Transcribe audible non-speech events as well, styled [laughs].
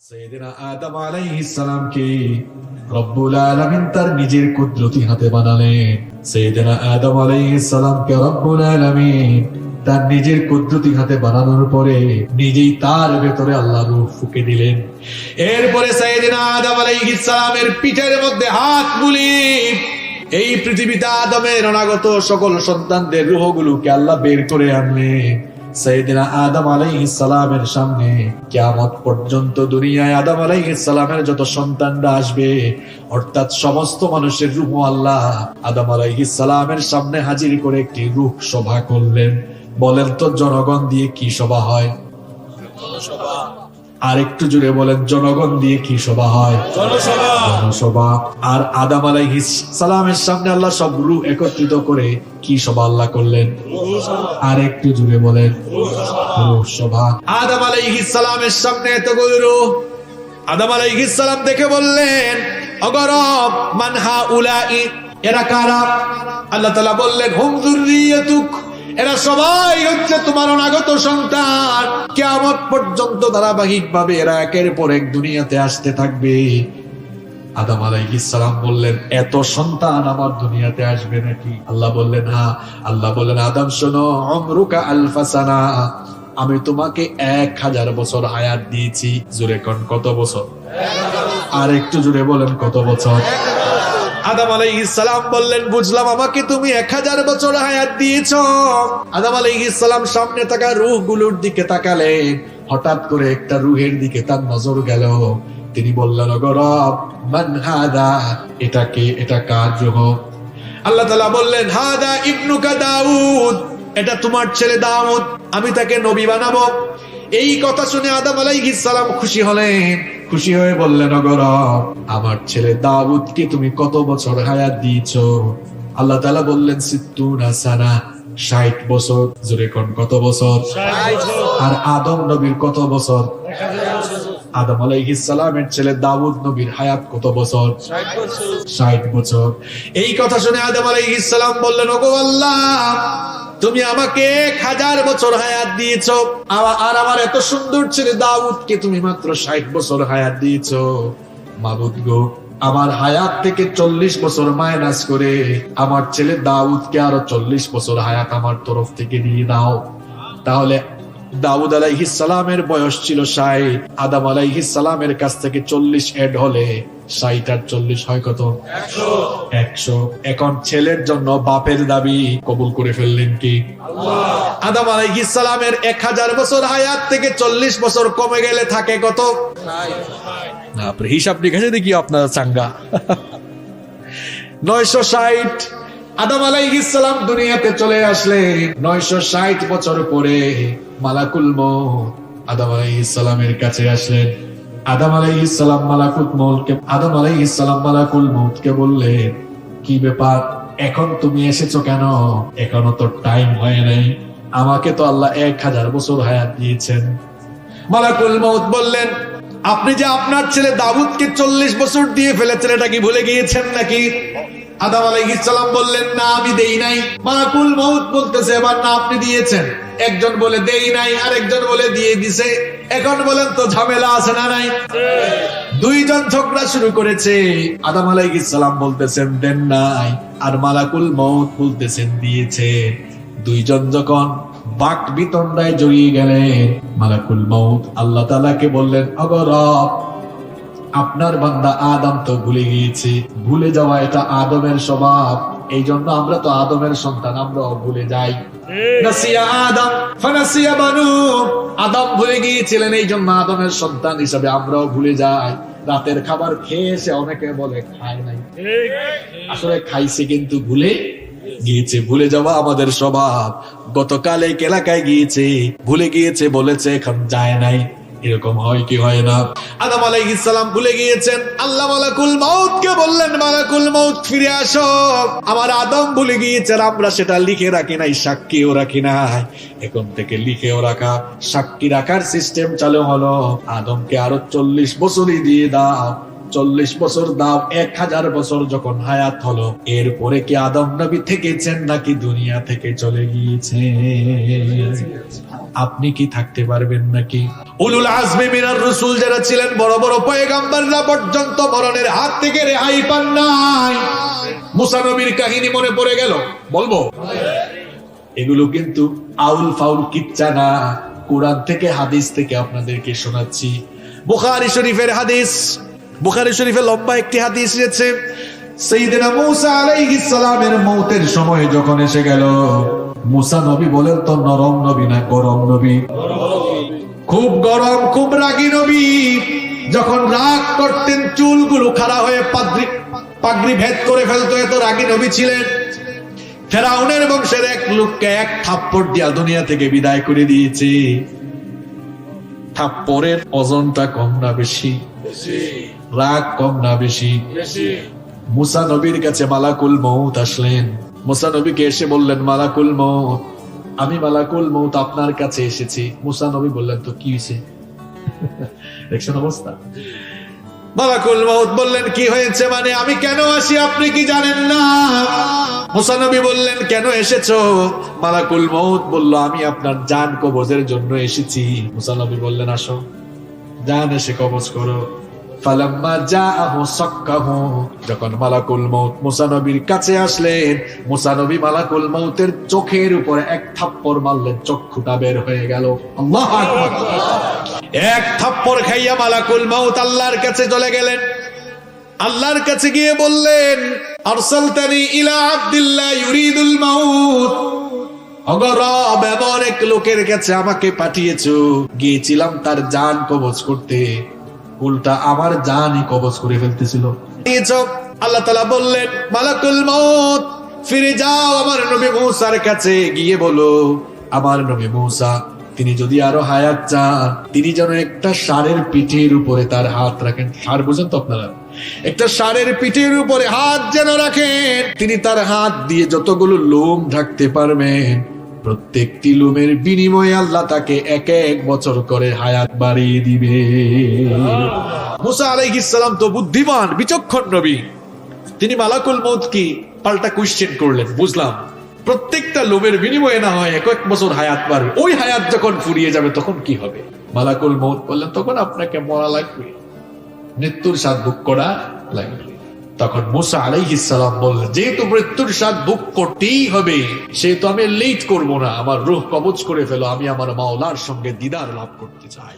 তার নিজের হাতে বানানোর পরে নিজেই তার ভেতরে আল্লাহ ফুকে দিলেন। এরপরে সৈয়দিনা আদম পিঠের মধ্যে হাত বুলি এই পৃথিবীতে আদমের অনাগত সকল সন্তানদের রুহগুলোকে আল্লাহ বের করে আনলেন। আদম সামনে পর্যন্ত দুনিয়ায় আদম যত সন্তানরা আসবে, অর্থাৎ সমস্ত মানুষের রূহ আল্লাহ আদম আলাইহিস সালামের সামনে হাজির করে একটি রূহ সভা করলেন। বলেন তো জনগণ দিয়ে কি সভা হয়? আর একটু জুড়ে বলেন জনগণ দিয়ে কি সভা হয়? জনসভা। আর আদাম আলাইহিস সালামের সামনে আল্লাহ সব রূহ একত্রিত করে কি সভা আল্লাহ করলেন? আর একটু জুড়ে বলেন সভা আদাম আলাইহিস সালামের সামনে এতগুলো রূহ আদাম আলাইহিস সালাম দেখে বললেন অগরব মানহা উলাই এরা কারা? আল্লাহ তাআলা বললেন হুম যুররিয়াতুক। এরা সবাই হচ্ছে তোমার অনাগত সন্তান। কিয়ামত পর্যন্ত ধারাবাহিক ভাবে এরা একের পর এক দুনিয়াতে আসতে থাকবে। আদম আলাইহিস সালাম বললেন, এত সন্তান আমার দুনিয়াতে আসবে নাকি? আল্লাহ বললেন হ্যাঁ আল্লাহ বললেন, আদম, শোনো, অমরুকা আলফাসানা আমি তোমাকে এক হাজার বছর হায়াত দিয়েছি। জুড়ে কন, কত বছর? আর একটু জুড়ে বলেন, কত বছর? আদাম আলাইহিস সালাম বললেন, বুঝলাম আমাকে তুমি এক হাজার বছর হায়াত দিয়েছ। আদাম আলাইহিস সালাম সামনে থাকা রুহগুলোর দিকে তাকালেন হঠাৎ করে একটা রুহের দিকে তার নজর গেল। তিনি বললেন গরব মান হাদা? এটাকে এটা কার রুহ? আল্লাহ তালা বললেন, হাদা ইবনুকা দাউদ। এটা তোমার ছেলে দাউদ। আমি তাকে নবী বানাবো। এই কথা শুনে আদাম আলাইহিস সালাম খুশি হলেন। খুশি হয়ে বললেন অগরব আমার ছেলে দাউদকে তুমি কত বছর হায়াত দিয়েছ? আল্লাহ তাআলা বললেন, সিত্তুনা সানা, ষাট বছর। জুড়ে কোন, কত বছর? আর আদম নবীর কত বছর? আদম আলাইহিস সালামের ছেলে দাউদ নবীর হায়াত কত বছর? ষাট বছর। এই কথা শুনে আদম আলাইহিস সালাম বললেন, ওগো আল্লাহ তুমি আমাকে এক হাজার বছর হায়াত দিয়েছ। আর আমার এত সুন্দর ছেলে দাউদকে তুমি মাত্র ষাট বছর হায়াত দিয়েছ। মাবুদ গো, আমার হায়াত থেকে চল্লিশ বছর মাইনাস করে আমার ছেলে দাউদকে আরও চল্লিশ বছর হায়াত আমার তরফ থেকে দিয়ে দাও। তাহলে দাউদ আলাইহিস সালামের বয়স ছিল ষাট, আদাম আলাইহিস সালামের কাছ থেকে চল্লিশ এড হলে ষাট আর চল্লিশ হয় কত? একশো। এখন ছেলের জন্য বাপের দাবি, কবুল করে ফেললেন কি? আদাম আলাইহিস এক হাজার বছর হায়াত থেকে চল্লিশ বছর কমে গেলে থাকে কত? হিসাব নিকাশে দেখি আপনার চাঙ্গা। নয়শো ষাট। আদাম আলাইহিস সালাম দুনিয়াতে চলে আসলেন। নয়শো ষাট বছর পরে মালাকুল মৌত আদাম আলাইহিস সালামের কাছে আসলেন। আদাম আলাইহিস সালাম মালাকুল মৌতকে আদাম আলাইহিস সালাম মালাকুল মৌতকে বললেন কি ব্যাপার? এখন তুমি এসেছ কেন? এখনও তো টাইম হয় নাই। আমাকে তো আল্লাহ এক হাজার বছর হায়াত দিয়েছেন। মালাকুল মৌত বললেন, আপনি যে আপনার ছেলে দাউদকে চল্লিশ বছর দিয়ে ফেলেছেন, এটা কি ভুলে গিয়েছেন নাকি? আদাম আলাইহিস সালাম বললেন, না, আমি দেই নাই। মালাকুল মৌত বলতেছে, এবার না, আপনি দিয়েছেন। একজন বলে দেই নাই আর একজন বলে দিয়ে দিছে। এখন বলেন তো ঝামেলা আছে না নাই? দুইজন ঝগড়া শুরু করেছে। আদাম আলাইহিস সালাম বলতেছেন, দেন নাই। আর মালাকুল মৌত বলতেছেন, দিয়েছে। দুইজন যখন বাক বিতন্ডায় জড়িয়ে গেলেন, মালাকুল মৌত আল্লাহ তালাকে বললেন অগরব আপনার বান্দা আদম তো ভুলে গিয়েছে। ভুলে যাওয়া এটা আদমের স্বভাব। এই জন্য আমরা তো আদমের সন্তান আমরাও ভুলে যাই। আদম বানু। আদম ভুলে গিয়েছিলেন এই জন্য আদমের সন্তান হিসাবে আমরাও ভুলে যাই। রাতের খাবার খেয়ে এসে অনেকে বলে খায় নাই। আসলে খাইছে কিন্তু ভুলে গিয়েছে ভুলে যাওয়া আমাদের স্বভাব। গতকাল এই এলাকায় গিয়েছে ভুলে গিয়েছে বলেছে এখন যায় নাই। এরকম হয় কি হয় না? আদম আলাইহিস সালাম ভুলে গিয়েছেন। আল্লাহ মালাকুল মাউত কে বললেন, মালাকুল মাউত, ফিরে আসো। আমার আদম ভুলে গিয়েছেন, আমরা সেটা লিখে রাখি নাই, সাক্ষীও রাখি নাই। এখন থেকে লিখেও রাখা, সাক্ষী রাখার সিস্টেম চালু হলো। আদমকে আরও চল্লিশ বছরই দিয়ে দাও। চল্লিশ বছর দাও এক হাজার বছর যখন হায়াত হলো, এরপরে কি আদম নবী থেকেছেন নাকি দুনিয়া থেকে চলে গিয়েছে আপনি কি থাকতে পারবেন নাকি? উলুল আজমি মিনার রসুল যারা ছিলেন, বড় বড় পয়গাম্বাররা পর্যন্ত মরণের হাত থেকে রেহাই পান নাই। কাহিনী মনে পড়ে গেল? বলব? এগুলো কিন্তু আউল ফাউল কিচ্ছা না। কোরআন থেকে হাদিস থেকে আপনাদেরকে শোনাচ্ছি। বুখারী শরীফের হাদিস। বুখারী শরীফে লম্বা একটি হাদিস রয়েছে সাইয়েদনা মূসা আলাইহিস মৌতের সময় যখন এসে গেল, মুসা নবী বলেন তো, নরম নবী না গরম নবী? খুব গরম, খুব রাগী নবী। যখন রাগ করতেন, চুলগুলো খাড়া হয়ে পাগড়ি পাগড়ি ভেদ করে ফেলতো, এত রাগী নবী ছিলেন। ফেরাউনের বংশের এক লোককে এক থাপ্পড় দিয়া দুনিয়া থেকে বিদায় করে দিয়েছে। থাপ্পড়ের ওজনটা কম না বেশি? রাগ কম না বেশি। মুসা নবীর কাছে মালাকুল মৌত আসলেন। মুসা নবীকে এসে বললেন মালাকুল মৌত আমি মালাকুল মৌত আপনার কাছে এসেছি। মুসা নবী বললেন তো কি হয়েছে? [laughs] দেখছেন অবস্থা? মালাকুল মৌত বললেন কি হয়েছে মানে? আমি কেন আসি আপনি কি জানেন না? মুসা নবী বললেন কেন এসেছ? মালাকুল মৌত বলল আমি আপনার জান কবজের জন্য এসেছি। মুসা নবী বললেন আসো জান এসে কবজ করো। যখন মালাকুল মউত মুসা নবীর কাছে আসলেন, মুসা নবী মালাকুল মউতের চোখের উপরে এক থাপ্পড় মারলেন, চক্ষুটা বের হয়ে গেল। এক থাপ্পড় খাইয়া মালাকুল মউত আল্লাহর কাছে চলে গেলেন। আল্লাহর কাছে গিয়ে বললেন, আরসালতানি ইলা আব্দুল্লাহ ইউরিদুল মাউত। অগরব এমন এক লোকের কাছে আমাকে পাঠিয়েছো। গিয়েছিলাম তার জান কবজ করতে। উল্টা আমার জানই কবজ করে ফেলতেছিল। আল্লাহ তালা বললেন, মালাকুল মত ফিরে যাও আমার নবী মূসার কাছে গিয়ে বলো, আমার নবী মূসা, তিনি যদি আরও হায়াত চান, তিনি যেন একটা সারের পিঠের উপরে তার হাত রাখেন। সার বুঝেন তো আপনারা? একটা সারের পিঠের উপরে হাত যেন রাখেন, তিনি তার হাত দিয়ে যতগুলো লোম ঢাকতে পারবেন প্রত্যেকটি লোমের বিনিময়ে আল্লাহ তাকে এক এক বছর করে হায়াত বাড়িয়ে দিবে। মুসা আলাইহিস সালাম তো বুদ্ধিমান, বিচক্ষণ নবী। তিনি মালাকুল মৌত কি পাল্টা কোশ্চেন করলেন, বুঝলাম। প্রত্যেকটা লোমের বিনিময়ে না হয় এক এক বছর হায়াত বাড়বে। ওই হায়াত যখন ফুরিয়ে যাবে, তখন কি হবে? মালাকুল মৌত বললেন, তখন আপনাকে মরা লাগবে। মৃত্যুর স্বাদ ভোগ করা লাগবে। তখন মুসা আলাইহিস সালাম বললেন, যেহেতু মৃত্যুর স্বাদ বুক করতেই হবে, সেহেতু আমি লেট করব না। আমার রুহ কবচ করে ফেলো। আমি আমার মাওলার সঙ্গে দিদার লাভ করতে চাই।